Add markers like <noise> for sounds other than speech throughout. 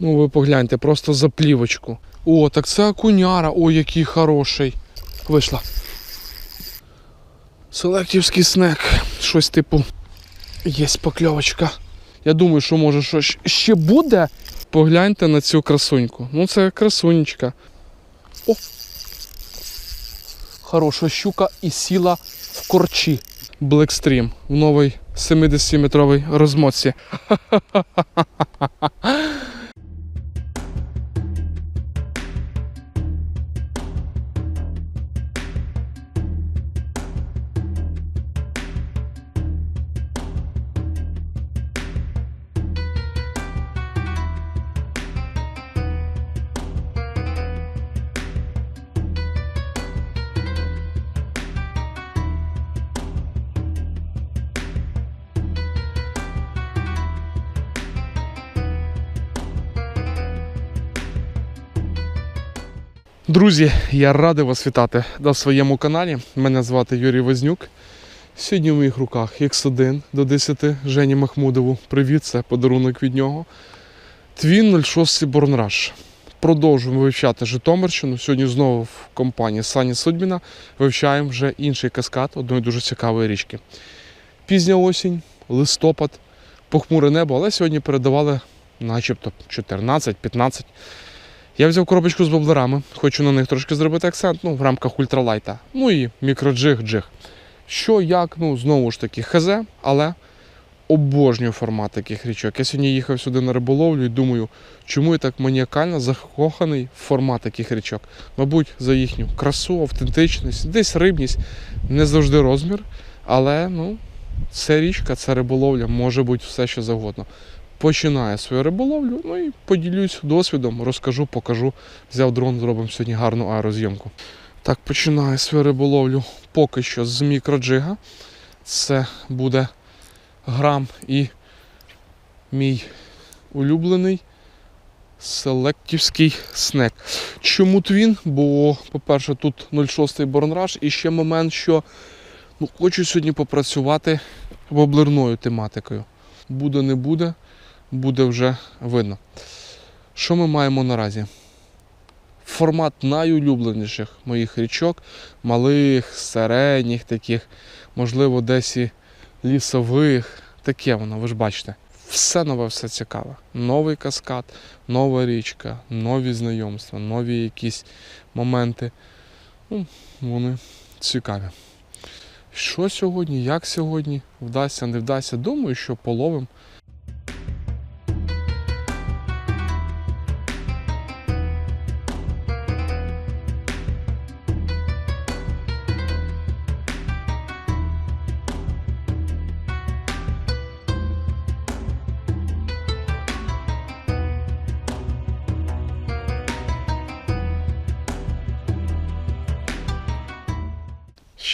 Ну ви погляньте, просто за плівочку. О, так це окуняра, о, який хороший. Вийшла. Селектівський снек. Щось типу. Є покльовочка. Я думаю, що може щось ще буде. Погляньте на цю красуньку. Ну це красунечка. О! Хороша щука і сіла в корчі. Блекстрім в новій 70-метровій розмотці. <laughs> Друзі, я радий вас вітати на своєму каналі. Мене звати Юрій Вознюк. Сьогодні в моїх руках X1 до 10 Жені Махмудову. Привіт, це подарунок від нього. Твін 06 Борнраш. Продовжуємо вивчати Житомирщину. Сьогодні знову в компанії Сані Судьміна вивчаємо вже інший каскад одної дуже цікавої річки. Пізня осінь, листопад, похмуре небо, але сьогодні передавали начебто 14-15. Я взяв коробочку з воблерами, хочу на них трошки зробити акцент, ну, в рамках ультралайта. Ну і мікроджиг-джиг. Що, як, ну, знову ж таки, хз, але обожнюю формат таких річок. Я сьогодні їхав сюди на риболовлю і думаю, чому я так маніакально закоханий в формат таких річок. Мабуть, за їхню красу, автентичність, десь рибність, не завжди розмір, але ну, це річка, це риболовля, може бути все що завгодно починає свою риболовлю. Ну і поділюсь досвідом, розкажу, покажу. Взяв дрон, зробимо сьогодні гарну аерозйомку. Так, починаю свою риболовлю поки що з мікроджига. Це буде грам і мій улюблений селектівський снек. Чому твін? Бо, по-перше, тут 0,6 борнраж і ще момент, що ну, хочу сьогодні попрацювати воблерною тематикою. Буде, не буде буде вже видно. Що ми маємо наразі? Формат найулюбленіших моїх річок, малих, середніх, таких, можливо, десь і лісових. Таке воно, ви ж бачите. Все нове, все цікаве. Новий каскад, нова річка, нові знайомства, нові якісь моменти. Ну, Вони цікаві. Що сьогодні, як сьогодні, вдасться, не вдасться. Думаю, що половим.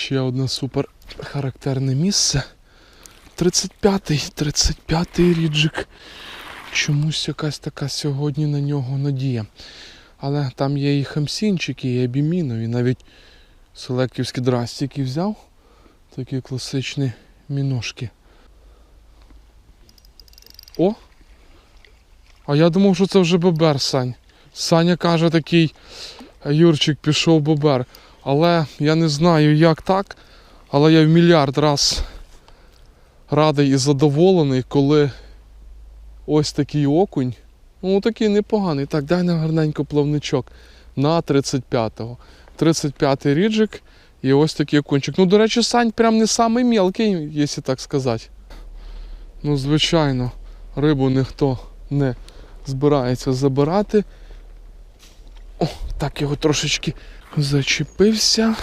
Ще одне супер характерне місце. 35-й, 35-й ріджик. Чомусь якась така сьогодні на нього надія. Але там є і хамсінчики, і абімінові, навіть селектівські драстики взяв. Такі класичні міношки. О! А я думав, що це вже бобер, Сань. Саня каже такий, Юрчик пішов бобер. Але я не знаю, як так. Але я в мільярд раз радий і задоволений, коли ось такий окунь. Ну такий непоганий. Так, дай на гарненько плавничок на 35-го. 35-й ріджик і ось такий окунчик. Ну, до речі, сань прям не самий мелкий, якщо так сказати. Ну, звичайно, рибу ніхто не збирається забирати. О, так його трошечки Зачепився,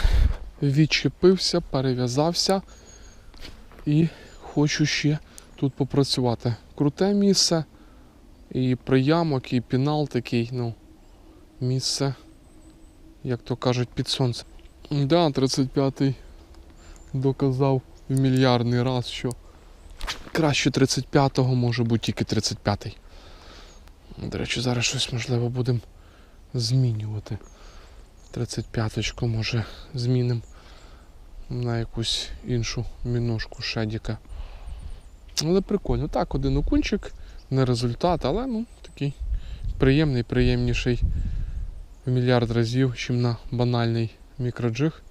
відчепився, перев'язався і хочу ще тут попрацювати. Круте місце, і приямок, і пінал такий, ну, місце, як то кажуть, під сонцем. Да, 35-й доказав в мільярдний раз, що краще 35-го може бути тільки 35-й. До речі, зараз щось можливо будемо змінювати. 35-ку може змінимо на якусь іншу міношку шедіка. Але прикольно. Так, один окунчик, не результат, але ну такий приємний, приємніший в мільярд разів, чим на банальний мікроджиг.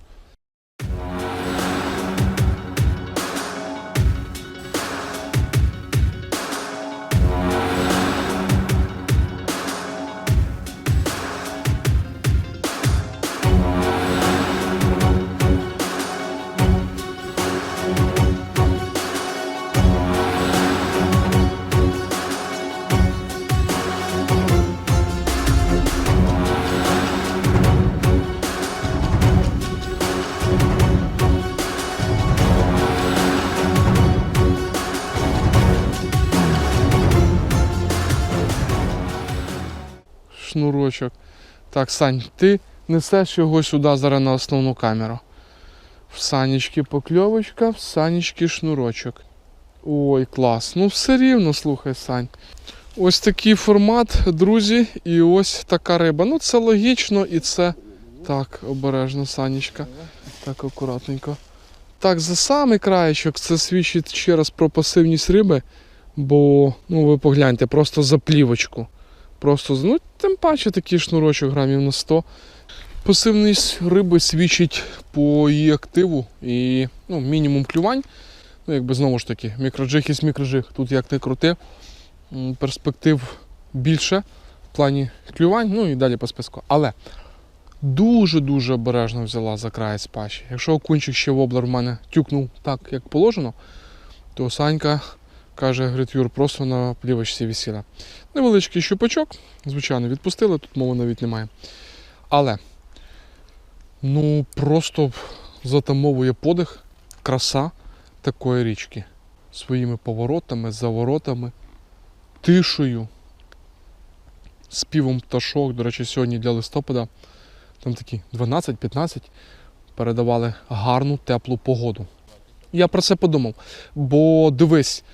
Шнурочок. Так, Сань, ти несеш його сюди зараз на основну камеру. В санічки покльовочка, в санічки шнурочок. Ой, клас. Ну все рівно, слухай, Сань. Ось такий формат, друзі, і ось така риба. Ну це логічно і це. Так, обережно, Санечка. Так, акуратненько. Так, за самий краєчок це свідчить ще раз про пасивність риби, бо, ну ви погляньте, просто за плівочку. Просто, ну, тим паче такий шнурочок грамів на 100. Пасивність риби свідчить по її активу і ну, мінімум клювань. Ну, якби знову ж таки, мікроджиг і мікроджиг. Тут як не крути, перспектив більше в плані клювань, ну і далі по списку. Але дуже-дуже обережно взяла за краєць пащі. Якщо окунчик ще воблер в мене тюкнув так, як положено, то Санька каже, говорить, Юр, просто на плівочці висіла. Невеличкий щупачок, звичайно, відпустили, тут мови навіть немає. Але ну просто затамовує подих, краса такої річки. Своїми поворотами, заворотами, тишею, співом пташок. До речі, сьогодні для листопада там такі 12-15 передавали гарну теплу погоду. Я про це подумав. Бо дивись,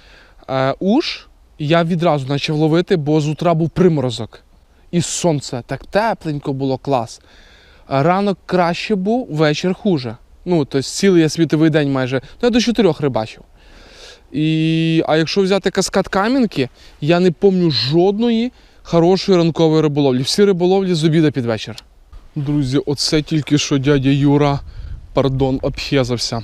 уж я відразу почав ловити, бо з утра був приморозок. І сонце так тепленько було клас. Ранок краще був, вечір хуже. Ну, тобто цілий я світовий день майже. Ну, я до чотирьох рибачив. І, а якщо взяти каскад Кам'янки, я не пам'ятаю жодної хорошої ранкової риболовлі. Всі риболовлі з обіда під вечір. Друзі, оце тільки що дядя Юра, пардон, обхезався.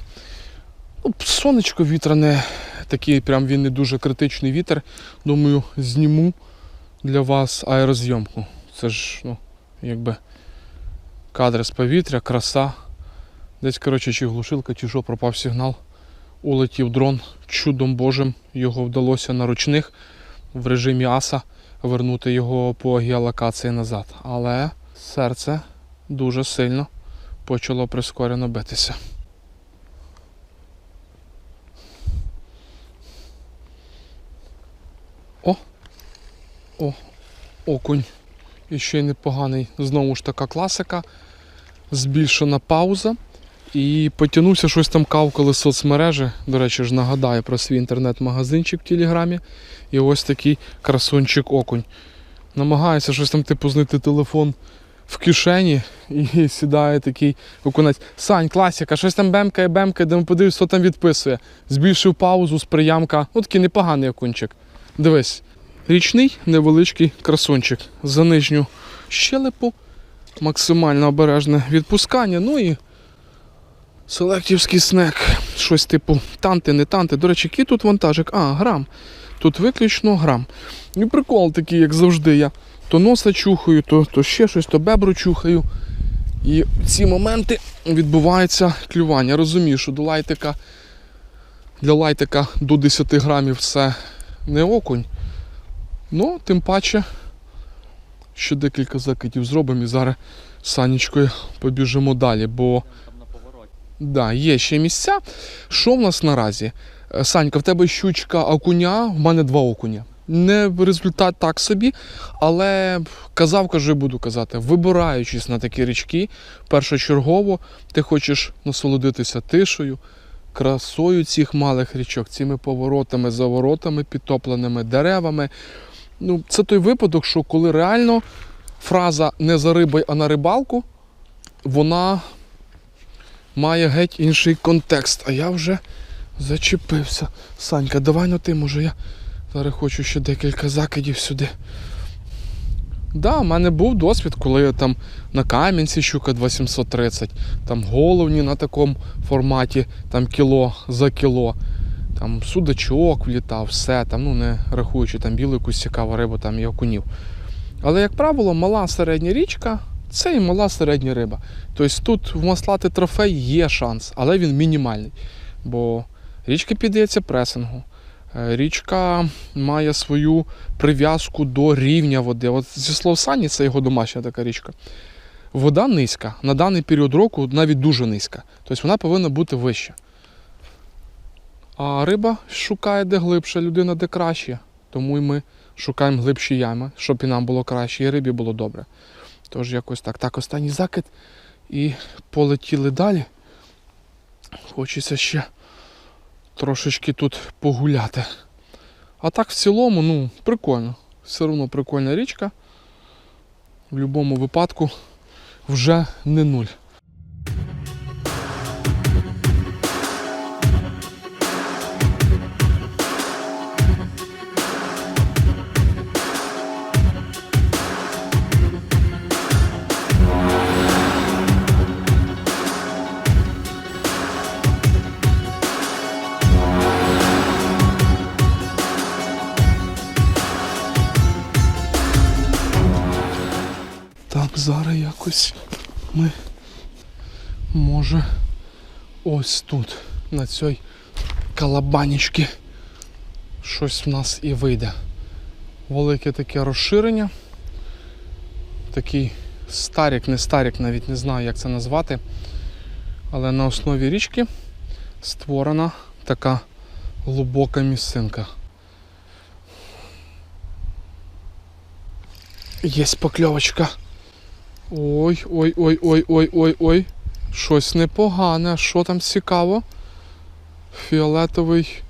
Ну, сонечко вітряне, такий прям він не дуже критичний вітер. Думаю, зніму для вас аерозйомку. Це ж, ну, якби кадри з повітря, краса. Десь, коротше, чи глушилка, чи що, пропав сигнал. Улетів дрон. Чудом Божим його вдалося на ручних в режимі аса вернути його по геолокації назад. Але серце дуже сильно почало прискорено битися. О! Окунь. І ще й непоганий. Знову ж така класика. Збільшена пауза. І потягнувся щось там кавкали соцмережі. До речі, ж нагадаю про свій інтернет-магазинчик в Телеграмі. І ось такий красунчик окунь. Намагається щось там типу знайти телефон в кишені і сідає такий окунець. Сань, класика, щось там бемкає, бемкає, де ми подивився, хто там відписує. Збільшив паузу з приямка. Ну такий непоганий окунчик. Дивись, річний невеличкий красунчик. За нижню щелепу, максимально обережне відпускання. Ну і селектівський снек. Щось типу танти, не танти. До речі, який тут вантажик? А, грам. Тут виключно грам. І прикол такий, як завжди. Я то носа чухаю, то, то ще щось, то бебру чухаю. І в ці моменти відбувається клювання. Розумію, що до лайтика, для лайтика до 10 грамів це не окунь. Ну, тим паче, ще декілька закидів зробимо і зараз з Санечкою побіжимо далі, бо да, є ще місця. Що в нас наразі? Е, Санька, в тебе щучка окуня, в мене два окуня. Не результат так собі, але казав, кажу буду казати, вибираючись на такі річки, першочергово ти хочеш насолодитися тишею, красою цих малих річок, цими поворотами, заворотами, підтопленими деревами. Ну, це той випадок, що коли реально фраза не за рибою, а на рибалку, вона має геть інший контекст. А я вже зачепився. Санька, давай ну ти, може я зараз хочу ще декілька закидів сюди. Да, в мене був досвід, коли там на Кам'янці щука 2730, там головні на такому форматі, там кіло за кіло, там судачок влітав, все, там, ну не рахуючи там білу якусь цікаву рибу там і окунів. Але, як правило, мала середня річка це і мала середня риба. Тобто тут в маслати трофей є шанс, але він мінімальний. Бо річка піддається пресингу. Е, Річка має свою прив'язку до рівня води. От зі слов Сані, це його домашня така річка. Вода низька. На даний період року навіть дуже низька. Тобто вона повинна бути вища. А риба шукає де глибше, людина де краще. Тому і ми шукаємо глибші ями, щоб і нам було краще, і рибі було добре. Тож якось так. Так, останній закид. І полетіли далі. Хочеться ще трошечки тут погуляти. А так в цілому, ну, прикольно. Все одно прикольна річка. В будь-якому випадку вже не нуль. Якось ми може ось тут, на цій калабанічці, щось в нас і вийде. Велике таке розширення. Такий старік, не старік, навіть не знаю, як це назвати. Але на основі річки створена така глибока місцинка. Єсть покльовочка. Ой, ой, ой, ой, ой, ой, ой. Щось непогане. Що там цікаво? Фіолетовий.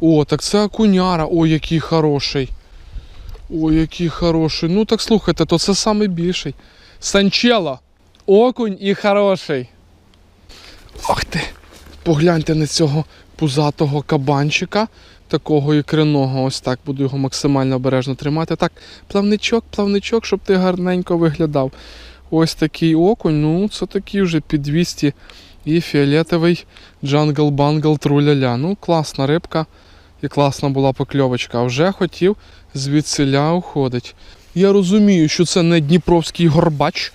О, так це окуняра. Ой, який хороший. Ой, який хороший. Ну так слухайте, то це самий більший. Санчело. Окунь і хороший. Ох ти. Погляньте на цього пузатого кабанчика, такого ікриного. Ось так буду його максимально обережно тримати. Так, плавничок, плавничок, щоб ти гарненько виглядав. Ось такий окунь, ну це такий вже під 200 і фіолетовий джангл бангл труляля. Ну, класна рибка і класна була покльовочка. А вже хотів звідсиля уходить. Я розумію, що це не Дніпровський горбач.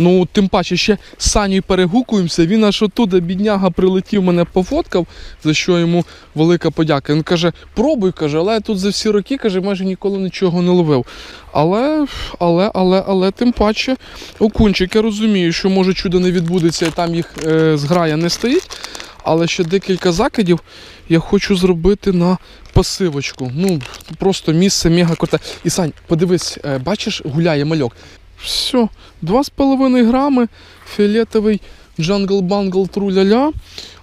Ну, тим паче ще з Санєю перегукуємося. Він аж оттуда, бідняга, прилетів, мене пофоткав, за що йому велика подяка. Він каже, пробуй, каже, але я тут за всі роки каже, майже ніколи нічого не ловив. Але, але, але, але тим паче, окунчик, я розумію, що може чудо не відбудеться, і там їх е, зграя не стоїть. Але ще декілька закидів я хочу зробити на пасивочку. Ну, просто місце мега круте. І Сань, подивись, е, бачиш, гуляє мальок. Все, 2,5 грами, фіолетовий джангл-бангл труляля.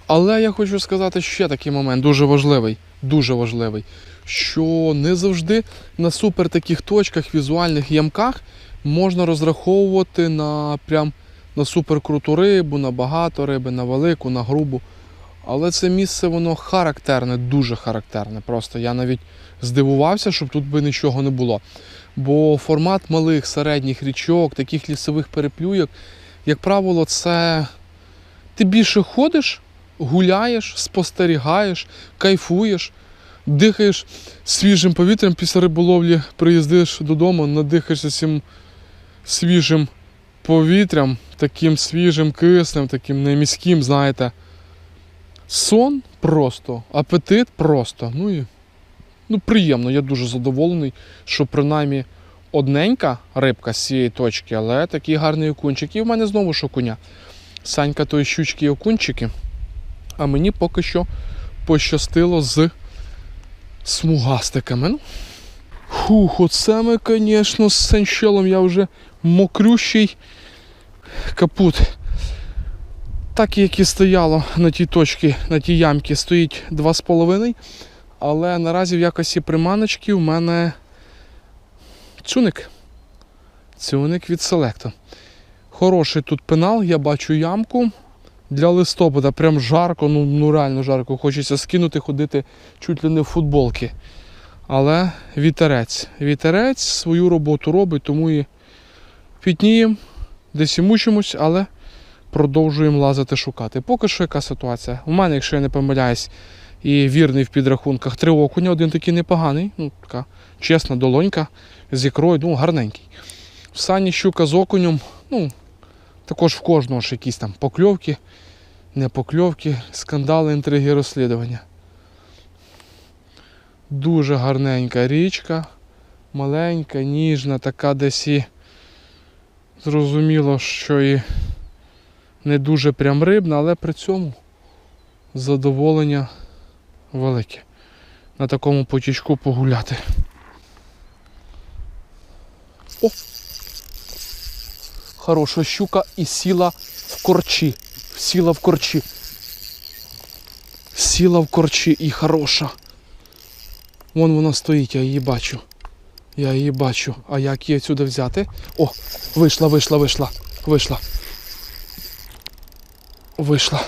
Але я хочу сказати ще такий момент, дуже важливий, дуже важливий, що не завжди на супер таких точках, візуальних ямках можна розраховувати на прям на супер рибу, на багато риби, на велику, на грубу. Але це місце воно характерне, дуже характерне. Просто я навіть здивувався, щоб тут би нічого не було. Бо формат малих середніх річок, таких лісових переплюйок, як правило, це ти більше ходиш, гуляєш, спостерігаєш, кайфуєш, дихаєш свіжим повітрям після риболовлі, приїздиш додому, надихаєшся цим свіжим повітрям, таким свіжим, киснем, таким неміським, знаєте. Сон просто, апетит просто. Ну і ну, приємно, я дуже задоволений, що принаймні одненька рибка з цієї точки, але такий гарний окунчик. І в мене знову ж окуня. Санька той щучки і окунчики. А мені поки що пощастило з смугастиками. Ну, Фух, оце ми, звісно, з санчелом я вже мокрющий капут. Так, як і стояло на тій точці, на тій ямці, стоїть 2,5. Але наразі в якості приманочки у мене цюник. Цюник від селекту. Хороший тут пенал, я бачу ямку. Для листопада прям жарко, ну, ну реально жарко. Хочеться скинути, ходити чуть ли не в футболки. Але вітерець. Вітерець свою роботу робить, тому і Пітніємо, десь і мучимось, але продовжуємо лазити шукати. Поки що яка ситуація? У мене, якщо я не помиляюсь, і вірний в підрахунках, три окуня, один такий непоганий, ну така чесна долонька з ікрою, ну гарненький. В сані щука з окунем, ну, також в кожного ж якісь там покльовки, не покльовки, скандали, інтриги, розслідування. Дуже гарненька річка, маленька, ніжна, така десь і зрозуміло, що і не дуже прям рибна, але при цьому задоволення велике. На такому потічку погуляти. О! Хороша щука і сіла в корчі. Сіла в корчі. Сіла в корчі і хороша. Вон вона стоїть, я її бачу. Я її бачу. А як її сюди взяти? О, вийшла, вийшла, вийшла, вийшла. Вийшла. <laughs>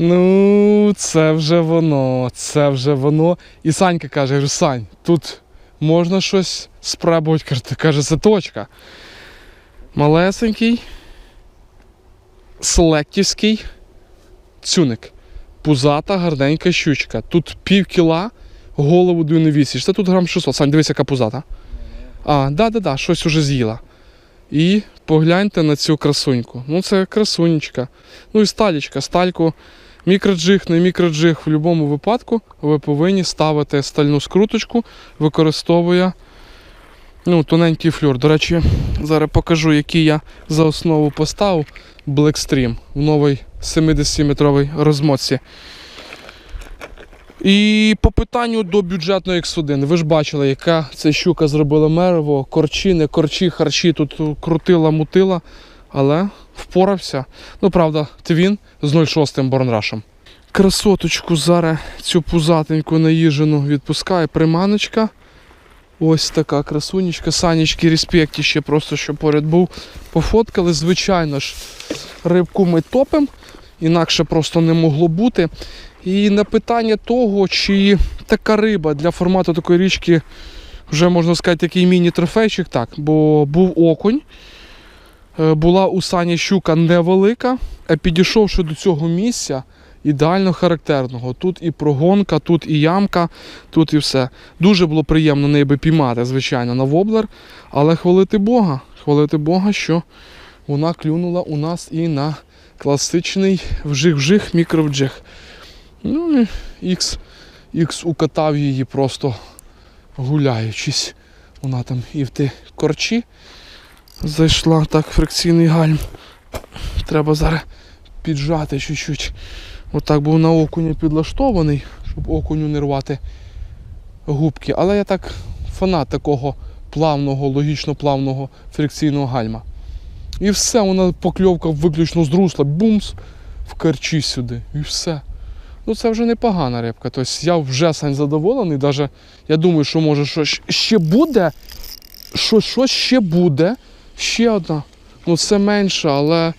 Ну, це вже воно, це вже воно. І Санька каже, я кажу, Сань, тут можна щось спробувати. Каже, це точка. Малесенький, селектівський цюник. Пузата, гарненька щучка. Тут пів кіла, голову не вісиш. Це тут грам 600. Сань, дивись, яка пузата. А, да-да-да, щось уже з'їла. І погляньте на цю красуньку. Ну, це красунечка. Ну і сталічка. Стальку мікроджиг, не мікроджиг. В будь-якому випадку ви повинні ставити стальну скруточку, використовує ну, тоненький флюр. До речі, зараз покажу, який я за основу поставив Blackstream в новій 70-метровій розмотці. І по питанню до бюджетної X1. Ви ж бачили, яка ця щука зробила мерево, корчі, не корчі, харчі тут крутила, мутила, але впорався. Ну, правда, твін з 0,6 борнрашем. Красоточку зараз цю пузатеньку наїжену відпускає приманочка. Ось така красунечка. Санечки респекті ще просто що поряд був. Пофоткали. Звичайно ж, рибку ми топимо, інакше просто не могло бути. І на питання того, чи така риба для формату такої річки вже можна сказати такий міні-трофейчик, так, бо був окунь. е, Була у сані щука невелика, а підійшовши до цього місця, ідеально характерного. Тут і прогонка, тут і ямка, тут і все. Дуже було приємно неї би піймати, звичайно, на воблер. Але хвалити Бога, хвалити Бога, що вона клюнула у нас і на класичний вжих-вжих мікровджих. Ну і X, X укатав її просто гуляючись. Вона там і в ті корчі зайшла, так, фрикційний гальм. Треба зараз піджати чуть-чуть. Отак був на окуня підлаштований, щоб окуню не рвати губки. Але я так фанат такого плавного, логічно плавного фрикційного гальма. І все, вона покльовка виключно з бумс, в карчі сюди. І все. Ну це вже непогана рибка. Тобто я вже сам задоволений. Даже, я думаю, що може щось ще буде. Що, щось ще буде. Ще одна. Ну це менше, але.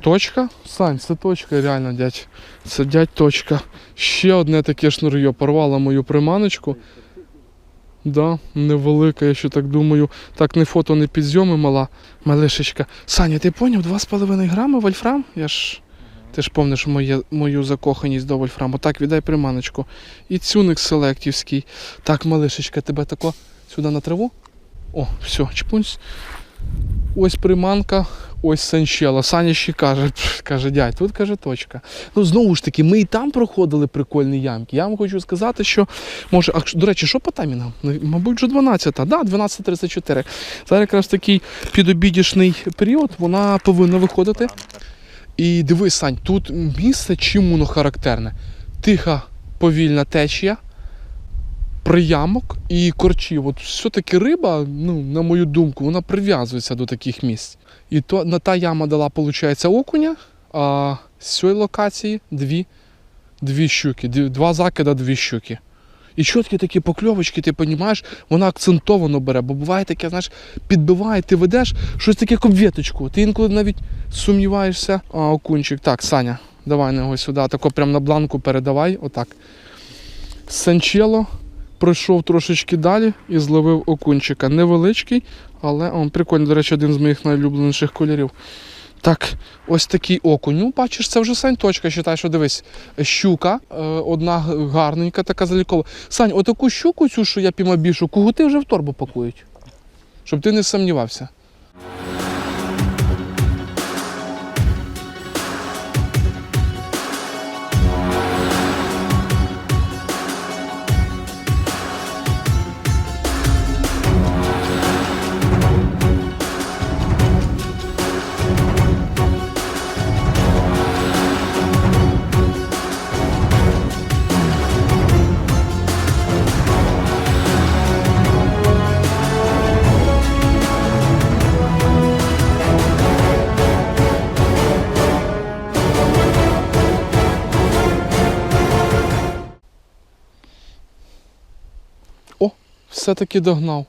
Точка? Сань, це точка, реально, дядь. Це дядь точка. Ще одне таке шнур'йо порвало мою приманочку. Да, невелика, я ще так думаю. Так, не фото, не підзйоми мала малишечка. Саня, ти поняв? 2,5 грами вольфрам? Я ж. Ти ж помниш моє, мою закоханість до вольфраму. Так, віддай приманочку. І цюник селектівський. Так, малишечка, тебе тако сюди на траву. О, все, чпунсь. Ось приманка, ось санчела. Саня ще каже, каже, дядь, тут каже точка. Ну знову ж таки, ми і там проходили прикольні ямки. Я вам хочу сказати, що може, а до речі, що по таймінгам? Ну, Мабуть, вже 12, та да, 12.34. Зараз якраз такий підобідішний період, вона повинна виходити. І дивись, Сань, тут місце чим воно характерне? Тиха повільна течія, приямок і корчів. От все-таки риба, ну, на мою думку, вона прив'язується до таких місць. І то на та яма дала, виходить, окуня, а з цієї локації дві, дві щуки, два закида, дві щуки. І чіткі такі покльовочки, ти розумієш, вона акцентовано бере, бо буває таке, знаєш, підбиває, ти ведеш щось таке як обвіточку. Ти інколи навіть сумніваєшся. А, окунчик. Так, Саня, Давай на його сюди. Тако прям на бланку передавай. Отак. Санчело пройшов трошечки далі і зловив окунчика. Невеличкий, але он прикольний, до речі, один з моїх найулюбленіших кольорів. Так, ось такий окунь. Ну, бачиш, це вже Сань точка. Считай, що дивись, щука, е, одна гарненька, така залікова. Сань, отаку щуку, цю, що я піймав більшу, кугути вже в торбу пакують. Щоб ти не сумнівався. Все-таки догнав.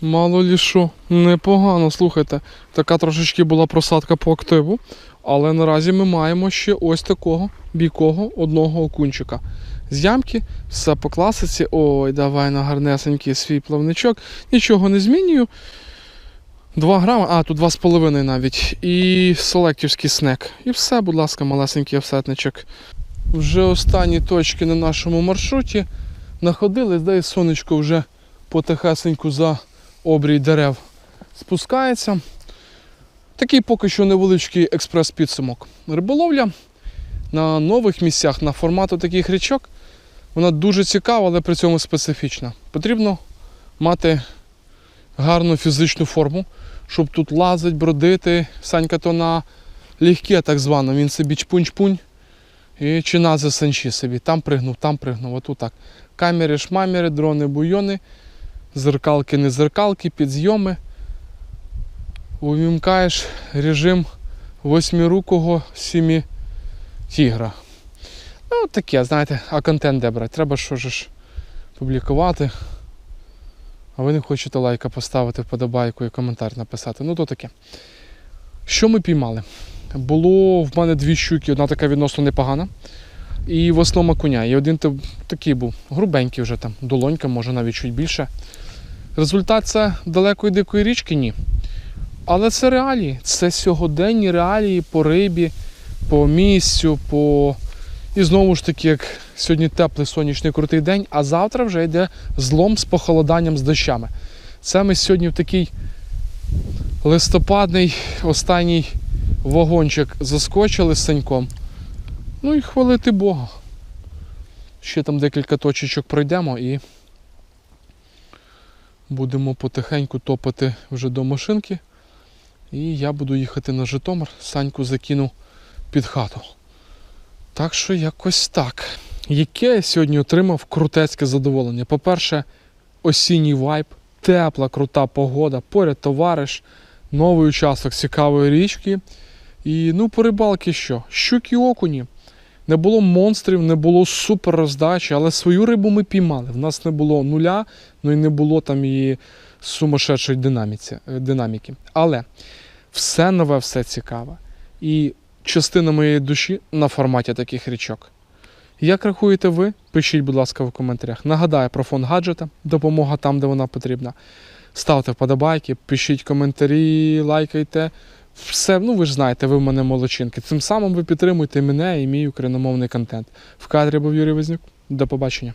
Мало лі що, непогано, слухайте. Така трошечки була просадка по активу. Але наразі ми маємо ще ось такого бійкого одного окунчика. З ямки, все по класиці. Ой, давай на гарнесенький свій плавничок. Нічого не змінюю. 2 грами, а тут 2,5 навіть. І селектівський снек. І все, будь ласка, малесенький офсетничок. Вже останні точки на нашому маршруті находились, де і сонечко вже потихесеньку за обрій дерев спускається. Такий поки що невеличкий експрес-підсумок. Риболовля на нових місцях, на формату таких річок, вона дуже цікава, але при цьому специфічна. Потрібно мати гарну фізичну форму, щоб тут лазить, бродити. Санька то на легке, так звано, він собі чпунь-чпунь. І чи на засанчі собі. Там пригнув, там пригнув. Отут так. Камери, шмамери, дрони, буйони, зеркалки, не зеркалки, підзйоми. Увімкаєш режим восьмирукого сімі тігра. Ну, таке, знаєте, а контент де брати? Треба що ж публікувати. А ви не хочете лайка поставити, вподобайку і коментар написати. Ну то таке. Що ми піймали? Було в мене дві щуки, одна така відносно непогана. І в основному коня. І один такий був грубенький вже там, долонька, може навіть чуть більше. Результат це далекої дикої річки? Ні. Але це реалії. Це сьогоденні реалії по рибі, по місцю, по. І знову ж таки, як сьогодні теплий сонячний крутий день, а завтра вже йде злом з похолоданням з дощами. Це ми сьогодні в такий листопадний останній вагончик заскочили з саньком. Ну і хвалити Бога. Ще там декілька точечок пройдемо і будемо потихеньку топати вже до машинки. І я буду їхати на Житомир, Саньку закину під хату. Так що якось так. Яке я сьогодні отримав крутецьке задоволення. По-перше, осінній вайб, тепла, крута погода, поряд товариш, новий участок цікавої річки. І ну, по рибалки що? Щуки окуні. Не було монстрів, не було супер роздачі, але свою рибу ми піймали. В нас не було нуля, ну і не було там і сумасшедшої динаміці, е, динаміки. Але все нове, все цікаве. І частина моєї душі на форматі таких річок. Як рахуєте ви? Пишіть, будь ласка, в коментарях. Нагадаю про фонд гаджета, допомога там, де вона потрібна. Ставте вподобайки, пишіть коментарі, лайкайте. Все, ну ви ж знаєте, ви в мене молочинки. Цим самим ви підтримуєте мене і мій україномовний контент. В кадрі був Юрій Вознюк. До побачення.